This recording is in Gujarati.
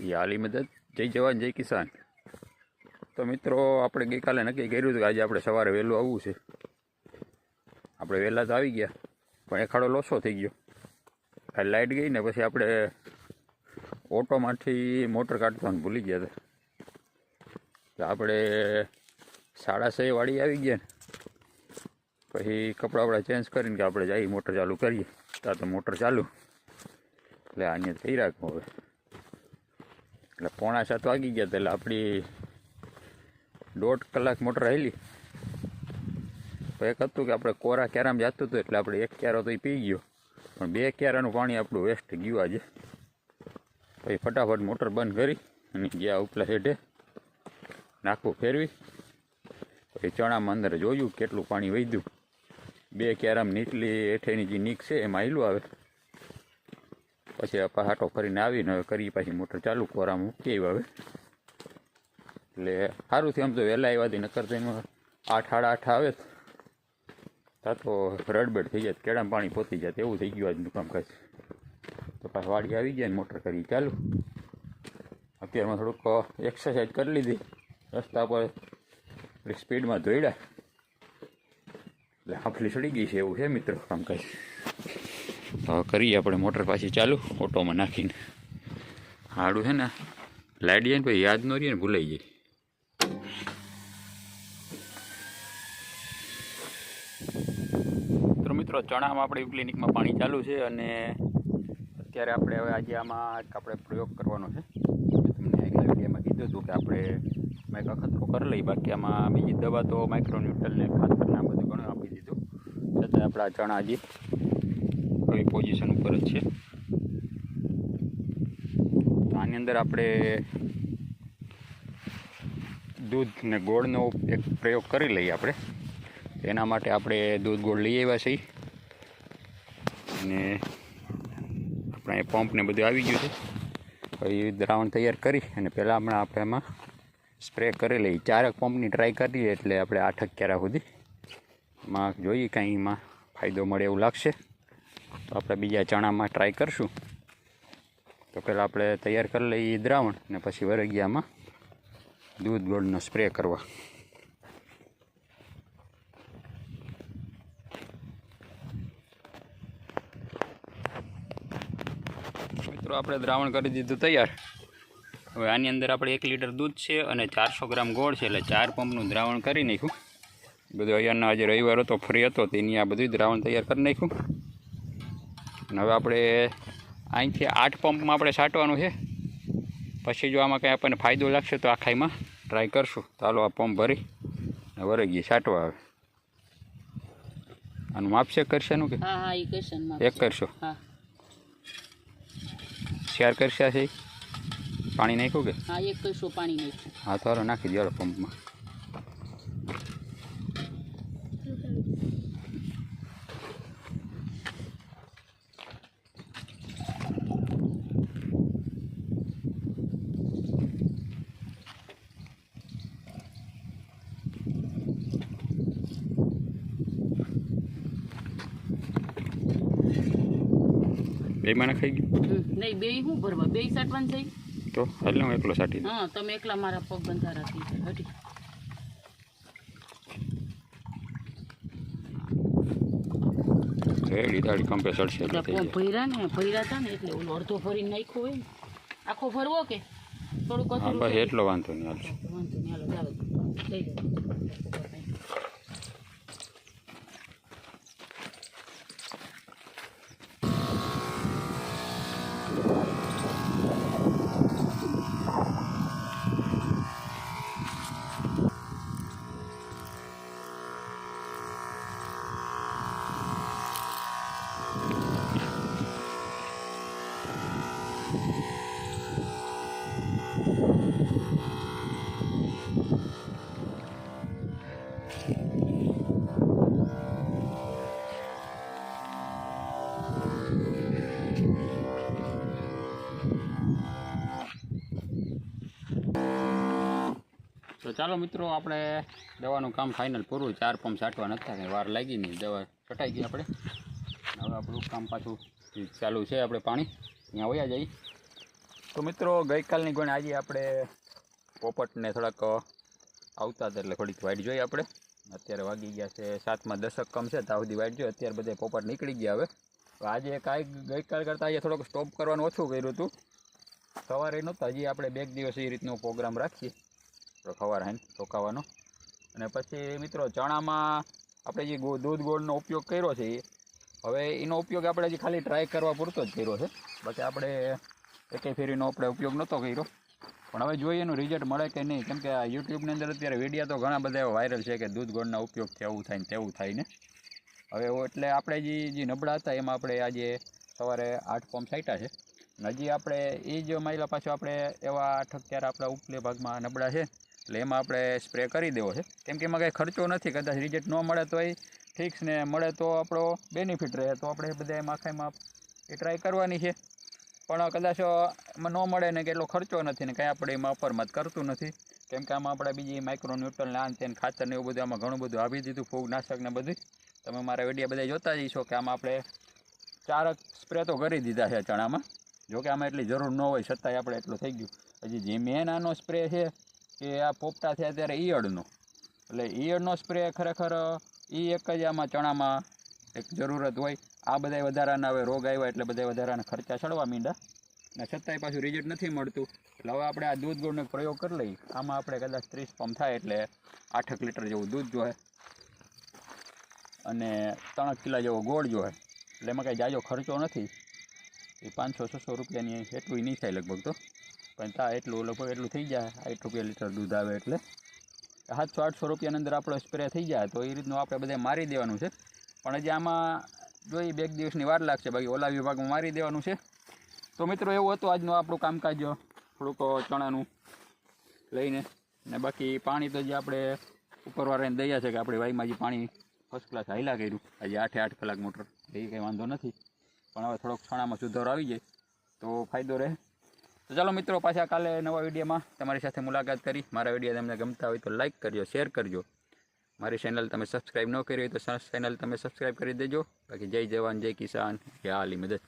એ હાલી મદદ. જય જવાન, જય કિસાન. તો મિત્રો, આપણે ગઈકાલે નક્કી કર્યું હતું કે આજે આપણે સવારે વહેલું આવવું છે. આપણે વહેલા તો આવી ગયા, પણ એખાડો લોસો થઈ ગયો. આ લાઇટ ગઈ ને પછી આપણે ઓટોમાંથી મોટર કાઢવાનું ભૂલી ગયા હતા. આપણે સાડા છ વાળી આવી ગયા ને. પછી કપડાં આપણા ચેન્જ કરીને કે આપણે જઈ મોટર ચાલુ કરીએ. ત્યાં તો મોટર ચાલુ. એટલે આને થઈ રાખવું હવે. એટલે પોણા સાત વાગી ગયા એટલે આપણી દોઢ કલાક મોટર આવેલી તો એક હતું કે આપણે કોરા ક્યારામાં જતું હતું એટલે આપણે એક ક્યારો તો એ પી ગયો. પણ બે ક્યારાનું પાણી આપણું વેસ્ટ ગયું આજે. પછી ફટાફટ મોટર બંધ કરી અને ગયા ઉપલા હેઠે નાખવું ફેરવી. પછી ચણામાં અંદર જોયું કેટલું પાણી વધ્યું. બે ક્યારામ નીચલી હેઠેની જે નીક છે એમાં આયલું આવે. પછી હાટો ફરીને આવીને હવે કરી પાછી મોટર ચાલુ કોરામાં મૂકી હવે. એટલે સારું થયું આમ તો વહેલા આવ્યા હતી નકર એમાં આઠ, સાડા આઠ આવે ત્યાં તો રડબડ થઈ જાય, કેળામાં પાણી પોતી જાય એવું થઈ ગયું આજનું કામકાજ. તો પાછું વાડી આવી ને મોટર કરી ચાલુ. અત્યારમાં થોડુંક એક્સરસાઇઝ કરી લીધી, રસ્તા પર સ્પીડમાં દોડ્યા એટલે હાફલી ચડી ગઈ છે એવું છે મિત્રો કામકાજ. હવે કરીએ આપણે મોટર પાછી ચાલુ, ઓટોમાં નાખીને. હાડું છે ને જાય ને પછી યાદ ન રહીએ ને ભૂલાઈ જાય. તો મિત્રો, ચણામાં આપણે ક્લિનિકમાં પાણી ચાલુ છે અને અત્યારે આપણે હવે આજે આમાં આપણે પ્રયોગ કરવાનો છે. તમને આગલા કીધું હતું કે આપણે મેં અખતરો કરી લઈ, બાકી આમાં બીજી દવા તો માઇક્રોન્યુટ્રલ ને આ બધું ઘણું આપી દીધું. છતાં આપણા ચણા હજી આવી પોઝિશન ઉપર જ છે. આની અંદર આપણે દૂધ ને ગોળનો એક પ્રયોગ કરી લઈએ આપણે. એના માટે આપણે દૂધ ગોળ લઈ આવ્યા છીએ. અને આપણે પંપ ને બધું આવી ગયું છે. પછી દ્રાવણ તૈયાર કરી અને પહેલાં હમણાં આપણે એમાં સ્પ્રે કરી લઈએ. ચારક પંપની ટ્રાય કરીએ એટલે આપણે આઠક ક્યારા સુધી. એમાં જોઈએ કાંઈ એમાં ફાયદો મળે એવું લાગશે. તો આપણે બીજા ચણામાં ટ્રાય કરશું. તો પહેલાં આપણે તૈયાર કરી લઈએ દ્રાવણ ને પછી વરગિયામાં દૂધ ગોળનો સ્પ્રે કરવા. મિત્રો, આપણે દ્રાવણ કરી દીધું તૈયાર. હવે આની અંદર આપણે એક લીટર દૂધ છે અને ચારસો ગ્રામ ગોળ છે એટલે ચાર પંપનું દ્રાવણ કરી નાખ્યું. બધું અહીંયાના આજે રવિવાર હતો, ફ્રી હતો, તેની આ બધું દ્રાવણ તૈયાર કરી નાખ્યું. અને હવે આપણે અહીંથી આઠ પંપમાં આપણે છાંટવાનું છે. પછી જો આમાં કંઈ આપણને ફાયદો લાગશે તો આખાઈમાં ટ્રાય કરશું. ચાલો આ પંપ ભરી અને વરગી છાંટવા આવે આનું માપશે કરશે નું કે એક કરશો? હા. શેર કરશે છે પાણી નાખ્યું કે? હા એક કશો પાણી નાખ્યું. હા તો નાખી દો હાલો પંપમાં બેમાં નખાઈ ગયું નહીં બે શું ભરવા? બે સાટવાનું છે? તો એટલે હું એકલો સાટી હા તમે એકલા મારા પગ બંધા રાખી હટી. રેડી દાડી કંપે ચડશે થઈ ભર્યા ને? ભર્યા હતા ને એટલે ઓલો અડધો ભરીને નાખ્યો હોય ને. આખો ભરવો કે? થોડુંક એટલો વાંધો નહીં વાંધો નહીં હાલો ચાલો મિત્રો, આપણે દવાનું કામ ફાઇનલ પૂરું. ચાર પંપ છાંટવા નથી કંઈ વાર લાગી નહીં. દવા છટાઈ ગઈ આપણે. હવે આપણું કામ પાછું ચાલુ છે આપણે પાણી. અહીંયા વયા જઈ તો મિત્રો, ગઈકાલની ગણે આજે આપણે પોપટને થોડાક આવતા હતા એટલે થોડીક વાઈટ જોઈએ આપણે. અત્યારે વાગી ગયા છે સાતમાં દશક કમ છે ત્યાં સુધી વાઈટ જોઈએ અત્યારે બધા પોપટ નીકળી ગયા હવે. તો આજે કાંઈક ગઈકાલ કરતાં આજે થોડોક સ્ટોપ કરવાનું ઓછું કર્યું હતું. સવારે નહોતા, હજી આપણે બે દિવસ એ રીતનો પ્રોગ્રામ રાખીએ. તો ખવાર હાઈન રોકાવાનો. અને પછી મિત્રો, ચણામાં આપણે જે દૂધ ગોળનો ઉપયોગ કર્યો છે એ હવે એનો ઉપયોગ આપણે હજી ખાલી ટ્રાય કરવા પૂરતો જ કર્યો છે. બાકી આપણે એકે ફેરીનો આપણે ઉપયોગ નહોતો કર્યો. પણ હવે જોઈએ એનું રિઝલ્ટ મળે કે નહીં. કેમ કે આ યુટ્યુબની અંદર અત્યારે વીડિયો તો ઘણા બધા એવા વાયરલ છે કે દૂધ ગોળના ઉપયોગથી આવું થાય ને તેવું થાય ને. હવે એટલે આપણે જે જે નબળા હતા, એમાં આપણે આજે સવારે આઠ પંપ સાઈટા છે. હજી આપણે એ જ માયલા પાછું આપણે એવા આઠ અત્યારે આપણા ઉપલે ભાગમાં નબળા છે. એટલે એમાં આપણે સ્પ્રે કરી દેવો છે. કેમ કે એમાં કંઈ ખર્ચો નથી, કદાચ રિઝલ્ટ ન મળે તો એ ફિક્સ ને, મળે તો આપણો બેનિફિટ રહે. તો આપણે બધા એમાં આખામાં એ ટ્રાય કરવાની છે. પણ કદાચ એમાં ન મળે ને કે એટલો ખર્ચો નથી ને, કંઈ આપણે એમાં અપરમત કરતું નથી. કેમ કે આમાં આપણે બીજી માઇક્રોન્યુટ્રલ ને આન તેન ખાતર ને એવું બધું આમાં ઘણું બધું આવી દીધું ફૂગ નાશક ને બધું તમે મારા વીડિયો બધા જોતા જઈશો કે આમાં આપણે ચાર સ્પ્રે તો કરી દીધા છે ચણામાં. જોકે આમાં એટલી જરૂર ન હોય, છતાંય આપણે એટલું થઈ ગયું. હજી જે મેન આનો સ્પ્રે છે કે આ પોપટા થયા ત્યારે ઈયળનો. એટલે ઈયળનો સ્પ્રે ખરેખર એ એક જ આમાં ચણામાં એક જરૂરત હોય. આ બધા વધારાના હવે રોગ આવ્યા એટલે બધા વધારાના ખર્ચા ચડવા માંડ્યા. ને છતાંય પાછું રિઝલ્ટ નથી મળતું. એટલે હવે આપણે આ દૂધ ગોળનો પ્રયોગ કરી લઈએ. આમાં આપણે કદાચ ત્રીસ પંપ થાય એટલે આઠેક લીટર જેવું દૂધ જોઈએ અને ત્રણ કિલા જેવો ગોળ જોઈએ એટલે એમાં કાંઈ જાજો ખર્ચો નથી. એ પાંચસો, છસો રૂપિયાની એટલું નહીં થાય લગભગ તો. પણ તા એટલું લગભગ એટલું થઈ જાય. આઠ રૂપિયા લીટર દૂધ આવે એટલે. સાતસો, આઠસો રૂપિયાની અંદર આપણો સ્પ્રે થઈ જાય તો એ રીતનું આપણે બધે મારી દેવાનું છે. પણ હજી આમાં જોઈ બે દિવસની વાર લાગશે. બાકી ઓલા વિભાગમાં મારી દેવાનું છે. તો મિત્રો એવું હતું આજનું આપણું કામકાજ થોડુંક ચણાનું લઈને. ને બાકી પાણી તો જે આપણે ઉપરવાળાને દયા છે કે આપણે વાઈમાં જે પાણી ફર્સ્ટ ક્લાસ હાઈલા કર્યું. આજે આઠે આઠ કલાક મોટર એ કંઈ વાંધો નથી. પણ હવે થોડોક છણામાં સુધારો આવી જાય તો ફાયદો રહે. તો ચાલો મિત્રો, પાછા કાલે નવા વિડીયોમાં તમારી સાથે મુલાકાત કરી. મારા વીડિયો તમને ગમતા હોય તો લાઇક કરજો શેર કરજો. મારી ચેનલ તમે સબસ્ક્રાઈબ ન કરી હોય તો ચેનલ તમે સબસ્ક્રાઈબ કરી દેજો. બાકી જય જવાન, જય કિસાન. જય આલી મદદ.